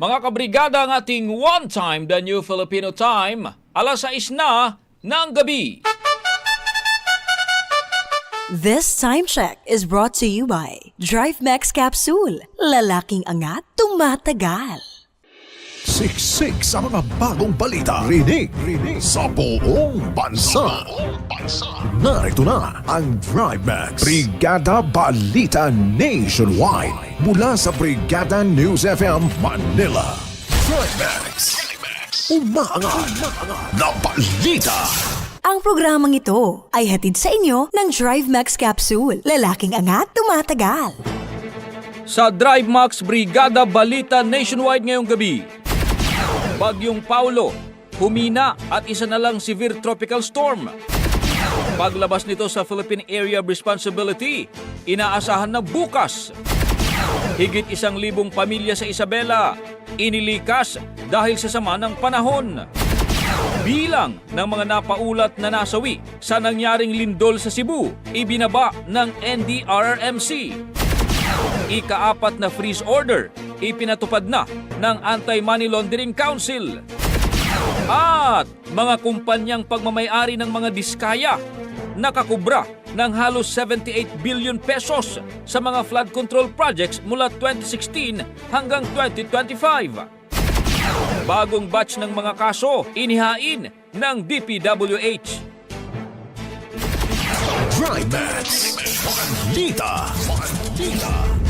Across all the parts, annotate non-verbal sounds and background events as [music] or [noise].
Mga kabrigada ang ating one time the new Filipino time, alas 6 na ng gabi. This time check is brought to you by Drive Max Capsule. Lalaking angat, tumatagal. Siksik sa mga bagong balita. Rinig, rinig sa buong bansa. Narito na ang Drive Max Brigada Balita Nationwide mula sa Brigada News FM Manila. Drive Max. Umaangat na balita. Ang programang ito ay hatid sa inyo ng Drive Max Capsule. Lalaking angat, tumatagal. Sa Drive Max Brigada Balita Nationwide ngayong gabi. Bagyong Paulo, humina at isa na lang severe tropical storm. Paglabas nito sa Philippine Area of Responsibility, inaasahan na bukas. Higit isang libong pamilya sa Isabela, inilikas dahil sa sama ng panahon. Bilang ng mga napaulat na nasawi sa nangyaring lindol sa Cebu, ibinaba ng NDRRMC. Ikaapat na freeze order, ipinatupad na ng Anti-Money Laundering Council. At mga kumpanyang pagmamayari ng mga diskaya nakakubra ng halos 78 billion pesos sa mga flood control projects mula 2016 hanggang 2025. Bagong batch ng mga kaso inihain ng DPWH. Drive Max. Balita. Balita.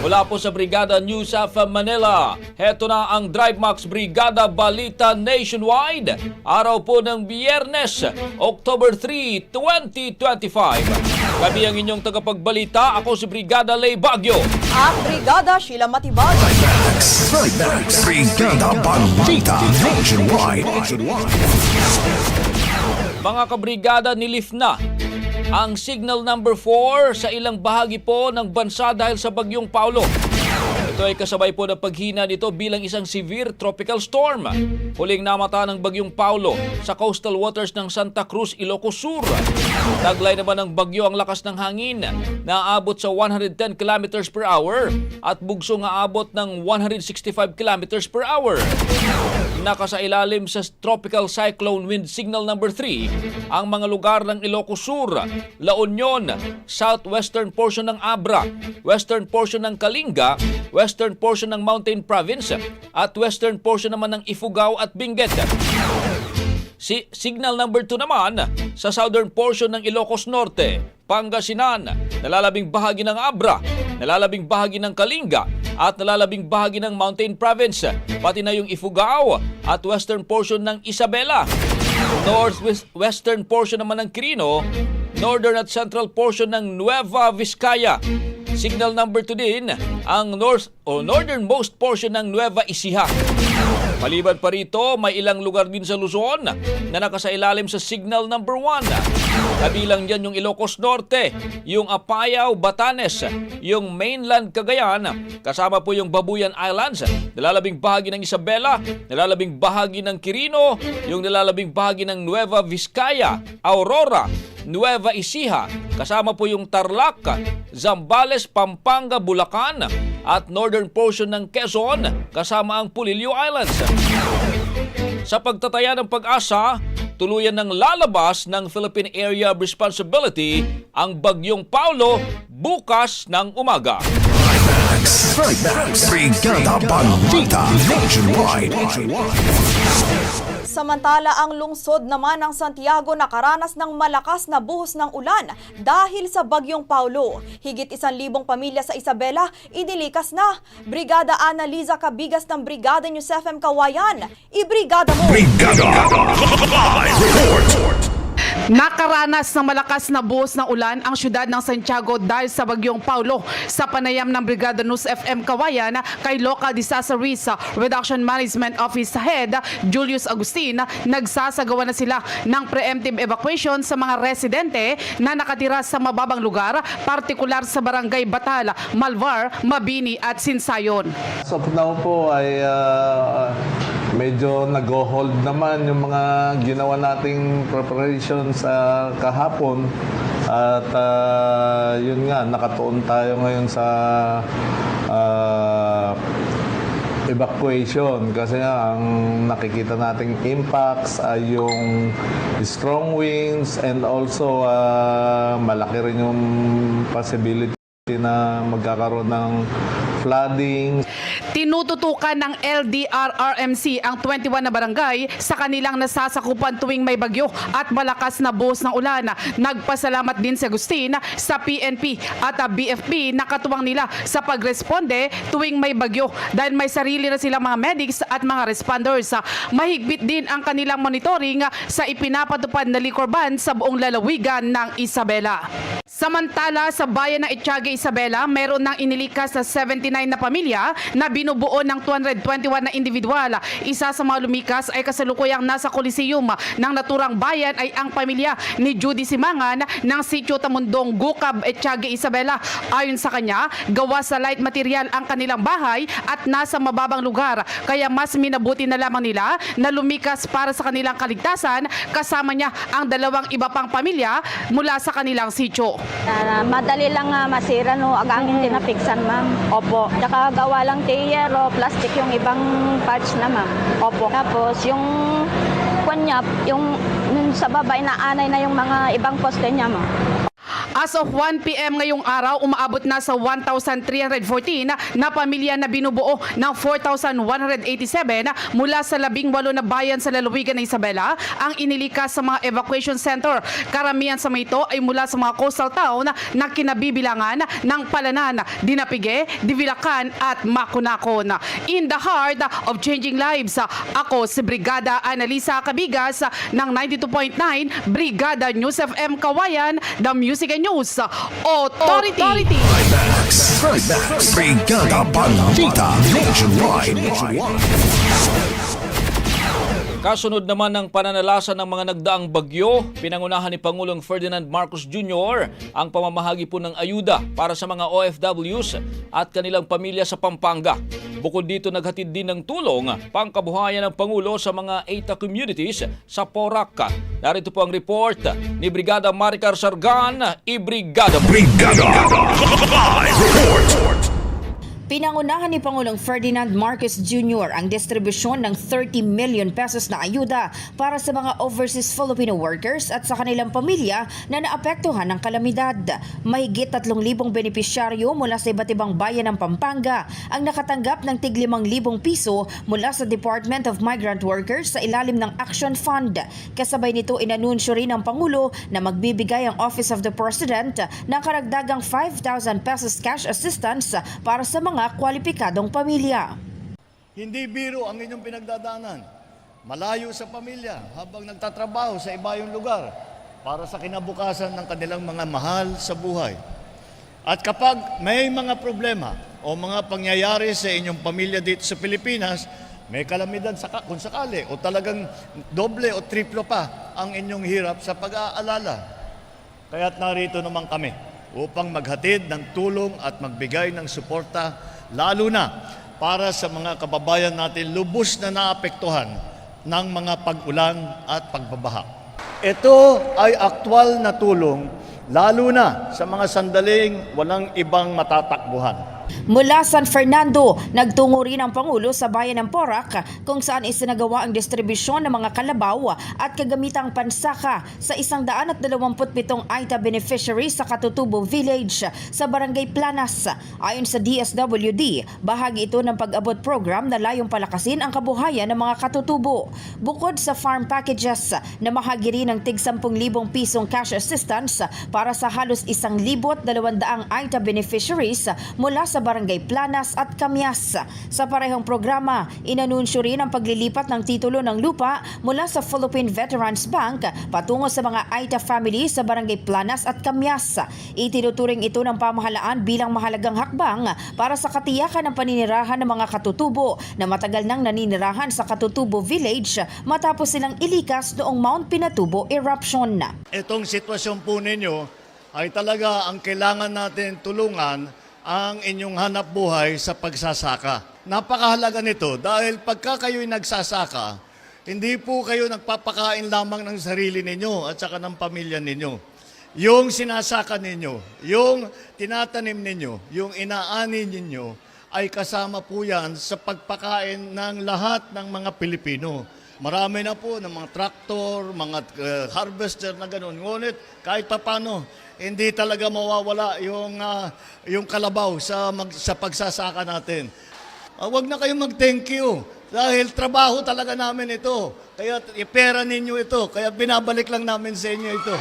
Mula po sa Brigada News of Manila, heto na ang Drive Max Brigada Balita Nationwide. Araw po ng Biyernes, October 3, 2025. Kami ang inyong tagapagbalita. Ako si Brigada Lay Bagyo. At Brigada Sheila Matibag. Drive Max. Brigada Balita Nationwide. Mga kabrigada nilift na [laughs] ang signal number 4 sa ilang bahagi po ng bansa dahil sa bagyong Paulo. Ito ay kasabay po ng paghina nito bilang isang severe tropical storm. Huling namata ng bagyong Paulo sa coastal waters ng Santa Cruz, Ilocos Sur. Taglay naman ng bagyo ang lakas ng hangin na aabot sa 110 kilometers per hour at bugso nga abot ng 165 kilometers per hour. Nakasailalim sa Tropical Cyclone Wind Signal number 3 ang mga lugar ng Ilocos Sur, La Union, southwestern portion ng Abra, western portion ng Kalinga, western portion ng Mountain Province, at western portion naman ng Ifugao at Benguet. Si signal number 2 naman sa southern portion ng Ilocos Norte, Pangasinan, nalalabing bahagi ng Abra, nalalabing bahagi ng Kalinga at nalalabing bahagi ng Mountain Province, pati na yung Ifugao at western portion ng Isabela. Northwest western portion naman ng Quirino, northern at central portion ng Nueva Vizcaya. Signal number 2 din ang north o northernmost portion ng Nueva Ecija. Maliban pa rito, may ilang lugar din sa Luzon na nakasailalim sa signal number 1. Kabilang dyan yung Ilocos Norte, yung Apayao, Batanes, yung mainland Cagayan, kasama po yung Babuyan Islands, nalalabing bahagi ng Isabela, nalalabing bahagi ng Quirino, yung nalalabing bahagi ng Nueva Vizcaya, Aurora, Nueva Ecija, kasama po yung Tarlac, Zambales, Pampanga, Bulacan, at northern portion ng Quezon, kasama ang Pulilio Islands. Sa pagtataya ng pag-asa, tuluyan ng lalabas ng Philippine Area of Responsibility ang bagyong Paulo bukas ng umaga. Trimax. Brigada Balita Nationwide. Samantala, ang lungsod naman ng Santiago nakaranas ng malakas na buhos ng ulan dahil sa Bagyong Paulo. Higit isang libong pamilya sa Isabela, inilikas na. Brigada Annalisa Cabigas ng Brigada News FM Kawayan. Ibrigada mo! Brigada. Live report. Nakaranas ng malakas na buhos ng ulan ang syudad ng Santiago dahil sa bagyong Paulo. Sa panayam ng Brigada News FM Kawayan kay Local Disaster Risk Reduction Management Office Head Julius Agustin, nagsasagawa na sila ng preemptive evacuation sa mga residente na nakatira sa mababang lugar, partikular sa Barangay Batal, Malvar, Mabini at Sinsayon. As of now po ay ah, medyo nag-hold naman yung mga ginawa nating preparation sa kahapon. At ah, yun nga, nakatuon tayo ngayon sa ah, evacuation kasi nga ang nakikita nating impacts ay yung strong winds and also ah, malaki rin yung possibility na magkakaroon ng flooding. Tinututukan ng LDRRMC ang 21 na barangay sa kanilang nasasakupan tuwing may bagyo at malakas na buhos ng ulan. Nagpasalamat din si Agustin sa PNP at ah, BFP na katuwang nila sa pagresponde tuwing may bagyo dahil may sarili na silang mga medics at mga responders. Mahigpit din ang kanilang monitoring sa ipinapatupad na liquor ban sa buong lalawigan ng Isabela. Samantala, sa bayan ng Itiaga, Isabela, meron nang inilikas sa 79 na pamilya na binubuo ng 221 na individual. Isa sa mga lumikas ay kasalukuyang nasa Coliseum ng naturang bayan ay ang pamilya ni Judy Simangan ng Sitio Tamundong, Gukab, Itiaga, Isabela. Ayon sa kanya, gawa sa light material ang kanilang bahay at nasa mababang lugar. Kaya mas minabuti na lamang nila na lumikas para sa kanilang kaligtasan kasama niya ang dalawang iba pang pamilya mula sa kanilang sitio. Ah, madali lang nga masira no agang hindi napiksan ma'am. Opo. Tsaka gawa lang tiyer o plastic yung ibang parts na ma'am. Opo. Tapos yung kunyap, yung, yung sa babay na anay na yung mga ibang poste niya ma'am. As of 1 p.m. ngayong araw, umaabot na sa 1,314 na pamilya na binubuo ng 4,187 mula sa labing walo na bayan sa lalawigan ng Isabela ang inilikas sa mga evacuation center. Karamihan sa mga ito ay mula sa mga coastal town na kinabibilangan ng Palanan, Dinapige, Divilacan at Makunakon. In the heart of changing lives, ako si Brigada Analisa Cabigas ng 92.9 Brigada News FM Kawayan, the Music and News Authority. Trimax. Brigada Balita Nationwide. Kasunod naman ng pananalasa ng mga nagdaang bagyo, pinangunahan ni Pangulong Ferdinand Marcos Jr. ang pamamahagi po ng ayuda para sa mga OFWs at kanilang pamilya sa Pampanga. Bukod dito, naghatid din ng tulong pangkabuhayan ng Pangulo sa mga ETA communities sa Porac. Narito po ang report ni Brigada Maricar Sargan, Ibrigada. Brigada. Live report. Pinangunahan ni Pangulong Ferdinand Marcos Jr. ang distribusyon ng 30 million pesos na ayuda para sa mga overseas Filipino workers at sa kanilang pamilya na naapektuhan ng kalamidad. Mahigit 3,000 benepisyaryo mula sa iba't ibang bayan ng Pampanga ang nakatanggap ng tig 5,000 piso mula sa Department of Migrant Workers sa ilalim ng Action Fund. Kasabay nito inanunsyo rin ng Pangulo na magbibigay ang Office of the President ng karagdagang 5,000 pesos cash assistance para sa mga kwalipikadong pamilya. Hindi biro ang inyong pinagdadaanan. Malayo sa pamilya habang nagtatrabaho sa ibayong lugar para sa kinabukasan ng kanilang mga mahal sa buhay. At kapag may mga problema o mga pangyayari sa inyong pamilya dito sa Pilipinas, may kalamidad sa kung sakali o talagang doble o triplo pa ang inyong hirap sa pag-aalala. Kaya't narito naman kami upang maghatid ng tulong at magbigay ng suporta lalo na para sa mga kababayan natin lubos na naapektuhan ng mga pag-ulan at pagbabaha. Ito ay aktwal na tulong lalo na sa mga sandaling walang ibang matatakbuhan. Mula San Fernando, nagtungo rin ang Pangulo sa bayan ng Porac kung saan isinagawa ang distribusyon ng mga kalabaw at kagamitang pansaka sa 127 AITA beneficiaries sa Katutubo Village sa Barangay Planas. Ayon sa DSWD, bahagi ito ng pag-abot program na layong palakasin ang kabuhayan ng mga katutubo. Bukod sa farm packages, namahagi rin ng tig 10,000 pisong cash assistance para sa halos 1,200 AITA beneficiaries mula sa Barangay Planas at Kamyas. Sa parehong programa, inanunsyo rin ang paglilipat ng titulo ng lupa mula sa Philippine Veterans Bank patungo sa mga AITA families sa Barangay Planas at Kamyas. Itinuturing ito ng pamahalaan bilang mahalagang hakbang para sa katiyakan ng paninirahan ng mga katutubo na matagal nang naninirahan sa Katutubo Village matapos silang ilikas noong Mount Pinatubo eruption. Itong sitwasyon po ninyo ay talaga ang kailangan natin tulungan ang inyong hanap buhay sa pagsasaka. Napakahalaga nito dahil pagka kayo'y nagsasaka, hindi po kayo nagpapakain lamang ng sarili ninyo at saka ng pamilya ninyo. Yung sinasaka ninyo, yung tinatanim ninyo, yung inaani ninyo, ay kasama po yan sa pagpakain ng lahat ng mga Pilipino. Marami na po ng mga traktor, mga uh, harvester na gano'n. Ngunit kahit papano, hindi talaga mawawala yung, ah, yung kalabaw sa, mag, sa pagsasaka natin. Ah, Huwag na kayong mag-thank you dahil trabaho talaga namin ito. Kaya ipera ninyo ito. Kaya binabalik lang namin sa inyo ito.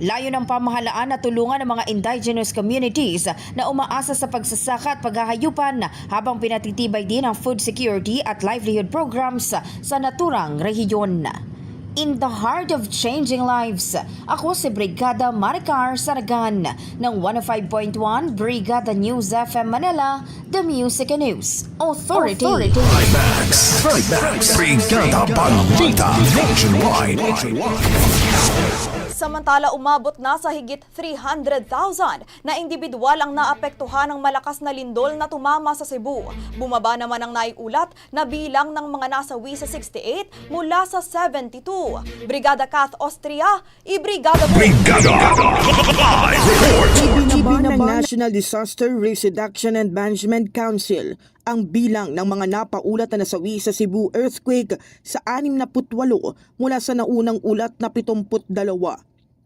Layo ng pamahalaan na tulungan ang mga indigenous communities na umaasa sa pagsasaka at paghahayupan habang pinatitibay din ang food security at livelihood programs sa naturang rehiyon. In the heart of changing lives, ako si Brigada Maricar Saragan ng 105.1 Brigada News FM Manila, The Music and News Authority. Max, Max, Brigada Balita Nationwide. Samantala umabot na sa higit 300,000 na individual ang naapektuhan ng malakas na lindol na tumama sa Cebu. Bumaba naman ang naiulat na bilang ng mga nasawi sa 68 mula sa 72. Brigada Kath Austria, ibrigada! Brigada Live Report. Ibinaba ng National Disaster Risk Reduction and Management Council ang bilang ng mga napaulat na nasawi sa Cebu earthquake sa 68 mula sa naunang ulat na 72.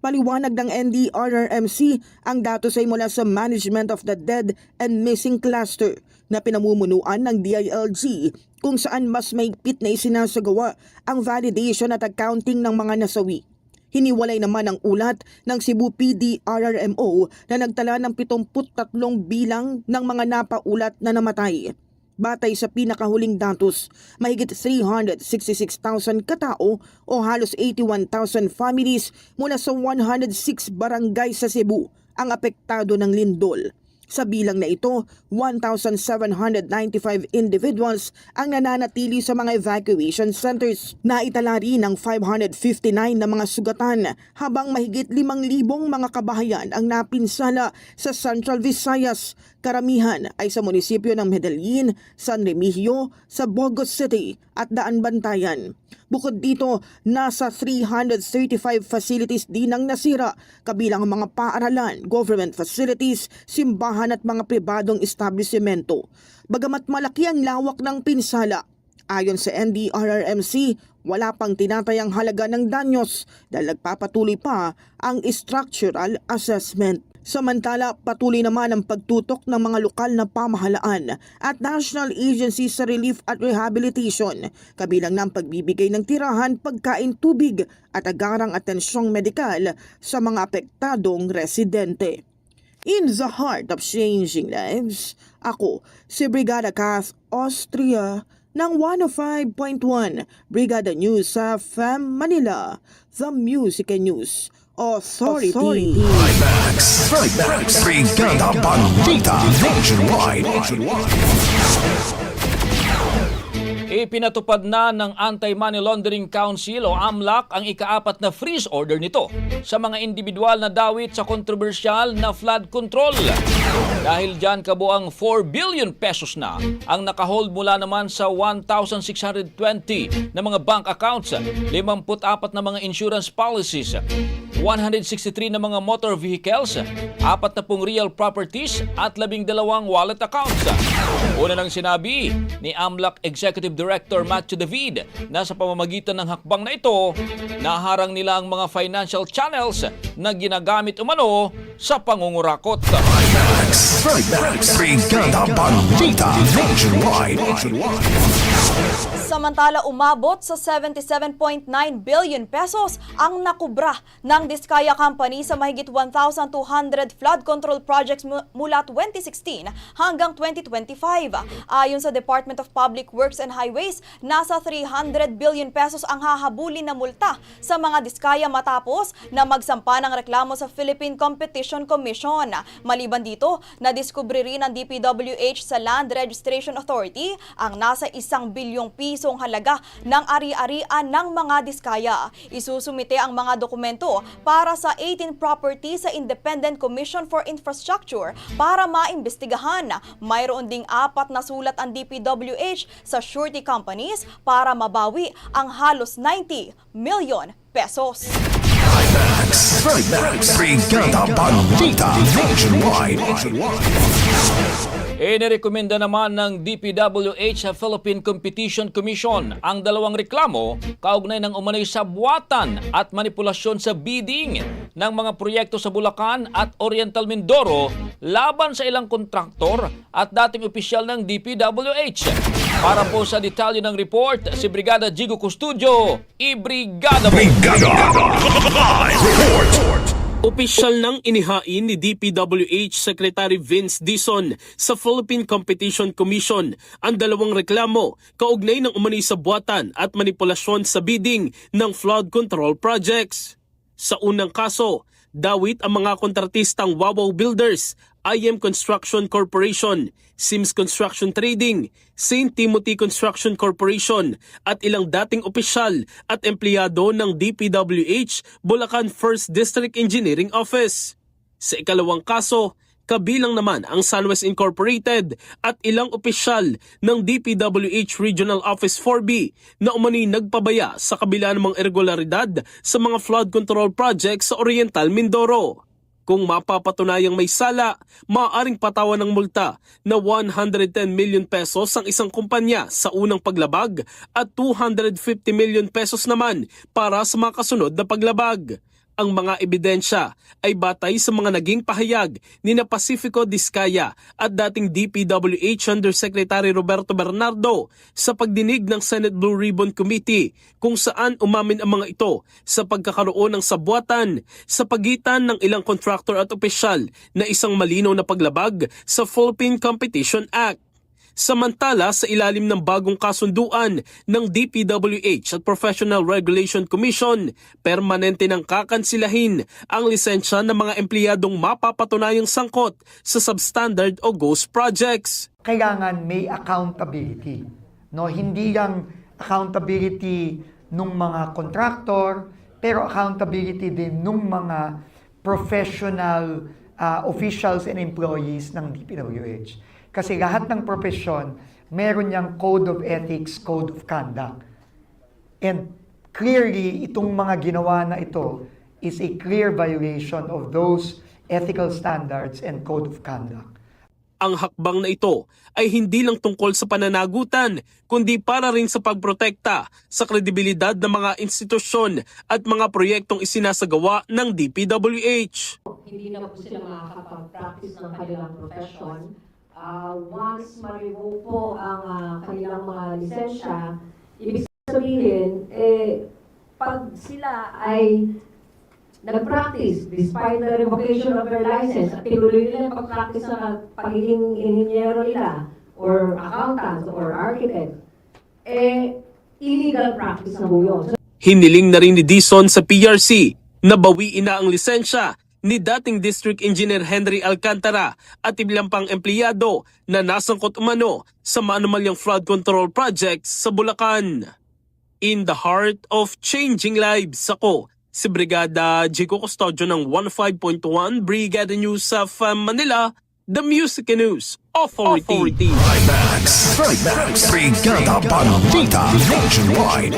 Paliwanag ng NDRRMC, ang datos ay mula sa Management of the Dead and Missing Cluster na pinamumunuan ng DILG kung saan mas maigpit na isinasagawa ang validation at accounting ng mga nasawi. Hiniwalay naman ang ulat ng Cebu PD RRMO na nagtala ng 73 bilang ng mga napaulat na namatay. Batay sa pinakahuling datos, mahigit 366,000 katao o halos 81,000 families mula sa 106 barangay sa Cebu ang apektado ng lindol. Sa bilang na ito, 1,795 individuals ang nananatili sa mga evacuation centers. Naitala rin ng 559 na mga sugatan habang mahigit 5,000 mga kabahayan ang napinsala sa Central Visayas. Karamihan ay sa munisipyo ng Medellin, San Remigio, sa Bogos City at daan bantayan. Bukod dito, nasa 335 facilities din ang nasira, kabilang ang mga paaralan, government facilities, simbahan at mga pribadong establishmento. Bagamat malaki ang lawak ng pinsala, ayon sa NDRRMC, wala pang tinatayang halaga ng danyos dahil nagpapatuloy pa ang structural assessment. Samantala, patuloy naman ang pagtutok ng mga lokal na pamahalaan at national agencies sa relief at rehabilitation, kabilang ng pagbibigay ng tirahan, pagkain, tubig at agarang atensyong medikal sa mga apektadong residente. In the heart of changing lives, ako si Brigada Kath Austria ng 105.1 Brigada News sa FAM Manila, The Music and News Authority. Max, Max, Brigada Balita Nationwide. Ipinatupad na ng Anti-Money Laundering Council o AMLAC ang ikaapat na freeze order nito sa mga individual na dawit sa kontrobersyal na flood control. Dahil dyan kabuang 4 billion pesos na ang nakahold mula naman sa 1,620 na mga bank accounts, 54 na mga insurance policies, 163 na mga motor vehicles, 40 real properties at 12 wallet accounts. Una nang sinabi ni AMLAC Executive Director Matthew David na sa pamamagitan ng hakbang na ito, naharang nila ang mga financial channels na ginagamit umano sa pangungurakot. Max, Brigada Balita Nationwide. Samantala umabot sa 77.9 billion pesos ang nakubra ng Diskaya Company sa mahigit 1,200 flood control projects mu- mula 2016 hanggang 2025. Ayon sa Department of Public Works and Highways, nasa 300 billion pesos ang hahabulin na multa sa mga Diskaya matapos na magsampa ng reklamo sa Philippine Competition Commission. Maliban dito, nadiskubre rin ng DPWH sa Land Registration Authority ang nasa isang bilyong pisong halaga ng ari-arian ng mga diskaya. Isusumite ang mga dokumento para sa 18 properties sa Independent Commission for Infrastructure para maimbestigahan. Mayroon ding apat na sulat ang DPWH sa surety companies para mabawi ang halos 90 million pesos. Max, Max, Brigada Balita Nationwide. Inirekomenda naman ng DPWH sa Philippine Competition Commission ang dalawang reklamo kaugnay ng umanay sabwatan at manipulasyon sa bidding ng mga proyekto sa Bulacan at Oriental Mindoro laban sa ilang kontraktor at dating opisyal ng DPWH. Para po sa detalye ng report, si Brigada Jigo Custudio, i-Brigada mo! Brigada Live Report. Opisyal nang inihain ni DPWH Secretary Vince Dison sa Philippine Competition Commission ang dalawang reklamo kaugnay ng umani sa buwatan at manipulasyon sa bidding ng flood control projects. Sa unang kaso, dawit ang mga kontratistang Wawaw Builders, IM Construction Corporation, Sims Construction Trading, St. Timothy Construction Corporation at ilang dating opisyal at empleyado ng DPWH Bulacan 1st District Engineering Office. Sa ikalawang kaso, kabilang naman ang Sunwest Incorporated at ilang opisyal ng DPWH Regional Office 4B na umani nagpabaya sa kabila ng mga irregularidad sa mga flood control projects sa Oriental Mindoro. Kung mapapatunayang may sala, maaaring patawan ng multa na 110 million pesos ang isang kumpanya sa unang paglabag at 250 million pesos naman para sa mga kasunod na paglabag. Ang mga ebidensya ay batay sa mga naging pahayag ni na Pacifico Discaya at dating DPWH Undersecretary Roberto Bernardo sa pagdinig ng Senate Blue Ribbon Committee kung saan umamin ang mga ito sa pagkakaroon ng sabuatan sa pagitan ng ilang contractor at opisyal na isang malinaw na paglabag sa Philippine Competition Act. Samantala sa ilalim ng bagong kasunduan ng DPWH at Professional Regulation Commission, permanente ng kakansilahin ang lisensya ng mga empleyadong mapapatunayang sangkot sa substandard o ghost projects. kailangan may accountability. No, hindi lang accountability nung mga contractor, pero accountability din nung mga professional uh, officials and employees ng DPWH. Kasi lahat ng profesyon, meron niyang code of ethics, code of conduct. And clearly, itong mga ginawa na ito is a clear violation of those ethical standards and code of conduct. Ang hakbang na ito ay hindi lang tungkol sa pananagutan, kundi para rin sa pagprotekta sa kredibilidad ng mga institusyon at mga proyektong isinasagawa ng DPWH. hindi na po sila makakapag-practice ng kanilang profession. Ah, once ma-revoke po ang ah, kanilang mga lisensya, ibig sabihin, eh, pag sila ay nag-practice despite the revocation of their license at tinuloy nila yung pag-practice sa pagiging inhinyero nila or accountant or architect, eh, illegal practice na po yun. So, Hiniling na rin ni Dison sa PRC na bawiin na ang lisensya ni dating District Engineer Henry Alcantara at ilang pang empleyado na nasangkot umano sa maanumalyang flood control projects sa Bulacan. In the heart of changing lives, ako si Brigada Jico Custodio ng 15.1 Brigada News of uh, Manila, the Music News Authority. Max, Max, Brigada Balita Nationwide.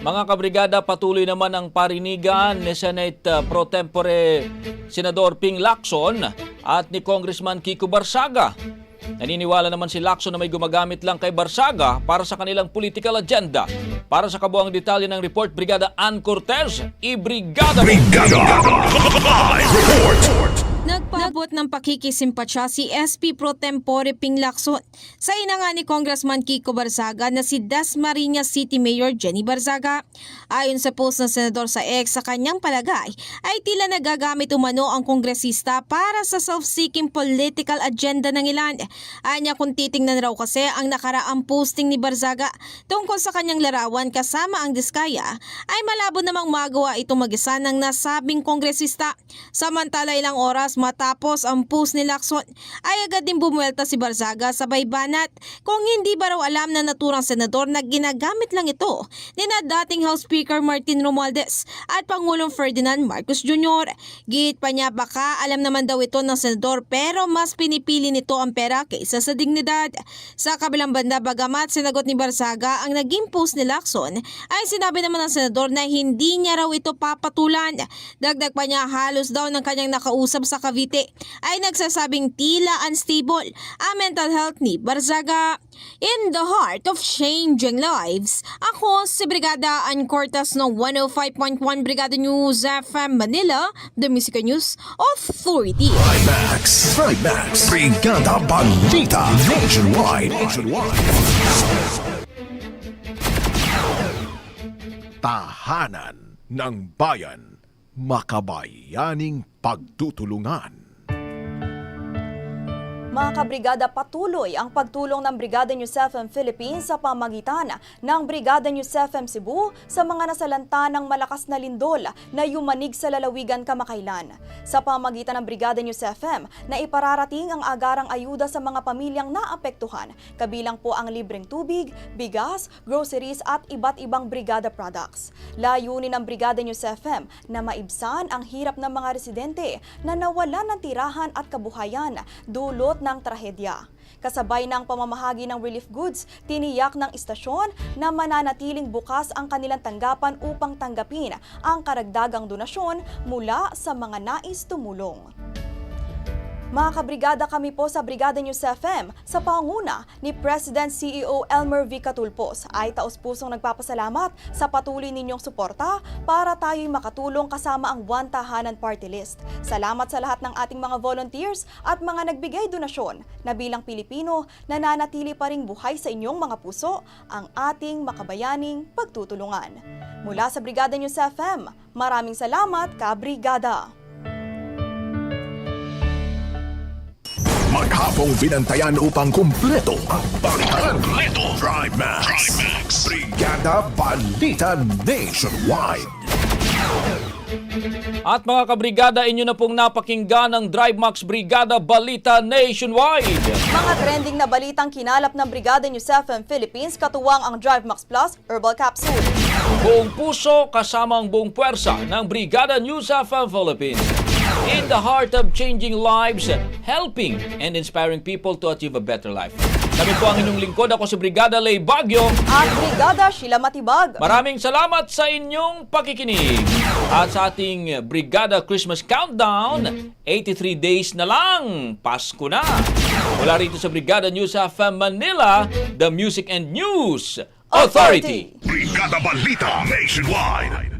Mga kabrigada, patuloy naman ang parinigan ni Senate uh, Pro Tempore Senador Ping Lacson at ni Congressman Kiko Barsaga. Naniniwala naman si Lacson na may gumagamit lang kay Barsaga para sa kanilang political agenda. Para sa kabuang detalye ng report, Brigada Ann Cortez, i-brigada! Brigada Live Report. Nagpaabot ng pakikisimpatya si SP Pro Tempore Ping Lacson sa ina nga ni Congressman Kiko Barzaga na si Dasmariñas City Mayor Jenny Barzaga. Ayon sa post ng senador sa X sa kanyang palagay ay tila nagagamit umano ang kongresista para sa self-seeking political agenda ng ilan. Anya kung titingnan raw kasi ang nakaraang posting ni Barzaga tungkol sa kanyang larawan kasama ang diskaya ay malabo namang magawa itong mag-isa ng nasabing kongresista. Samantala ilang oras matapos ang post ni Lacson ay agad din bumuelta si Barzaga sa baybanat kung hindi ba raw alam na naturang senador na ginagamit lang ito ni na dating House Speaker Martin Romualdez at Pangulong Ferdinand Marcos Jr. Git pa niya baka alam naman daw ito ng senador pero mas pinipili nito ang pera kaysa sa dignidad. Sa kabilang banda bagamat sinagot ni Barzaga ang naging post ni Lacson ay sinabi naman ng senador na hindi niya raw ito papatulan. Dagdag pa niya halos daw ng kanyang nakausap sa Cavite ay nagsasabing tila unstable ang mental health ni Barzaga. In the heart of changing lives, ako si Brigada Ann Cortas ng 105.1 Brigada News FM Manila, the Music News Authority. Max, Max, Brigada Balita Nationwide. Tahanan ng bayan, makabayaning pagtutulungan. Mga kabrigada, patuloy ang pagtulong ng Brigada News FM Philippines sa pamagitan ng Brigada News FM Cebu sa mga nasalanta ng malakas na lindol na yumanig sa lalawigan kamakailan. Sa pamagitan ng Brigada News FM na ipararating ang agarang ayuda sa mga pamilyang naapektuhan, kabilang po ang libreng tubig, bigas, groceries at iba't ibang brigada products. Layunin ng Brigada News FM na maibsan ang hirap ng mga residente na nawalan ng tirahan at kabuhayan dulot ng trahedya. Kasabay ng pamamahagi ng relief goods, tiniyak ng istasyon na mananatiling bukas ang kanilang tanggapan upang tanggapin ang karagdagang donasyon mula sa mga nais tumulong. Mga kabrigada kami po sa Brigada News FM sa panguna ni President CEO Elmer V. Catulpos ay taos-pusong nagpapasalamat sa patuloy ninyong suporta para tayo'y makatulong kasama ang One Tahanan Party List. Salamat sa lahat ng ating mga volunteers at mga nagbigay donasyon na bilang Pilipino nananatili pa ring buhay sa inyong mga puso ang ating makabayaning pagtutulungan. Mula sa Brigada News FM, maraming salamat, Kabrigada! Maghapong binantayan upang kumpleto ang balitan. Kumpleto. Drive Max. Brigada Balita Nationwide. At mga kabrigada, inyo na pong napakinggan ang Drive Max Brigada Balita Nationwide. Mga trending na balitang kinalap ng Brigada News FM Philippines katuwang ang Drive Max Plus Herbal Capsule. Buong puso kasama ang buong puwersa ng Brigada News FM Philippines. In the heart of changing lives, helping and inspiring people to achieve a better life. Kami po ang inyong lingkod. Ako si Brigada Lay Bagyo. At Brigada Sheila Matibag. Maraming salamat sa inyong pakikinig. At sa ating Brigada Christmas Countdown, 83 days na lang, Pasko na. Mula rito sa Brigada News of Manila, the Music and News Authority. Brigada Balita Nationwide.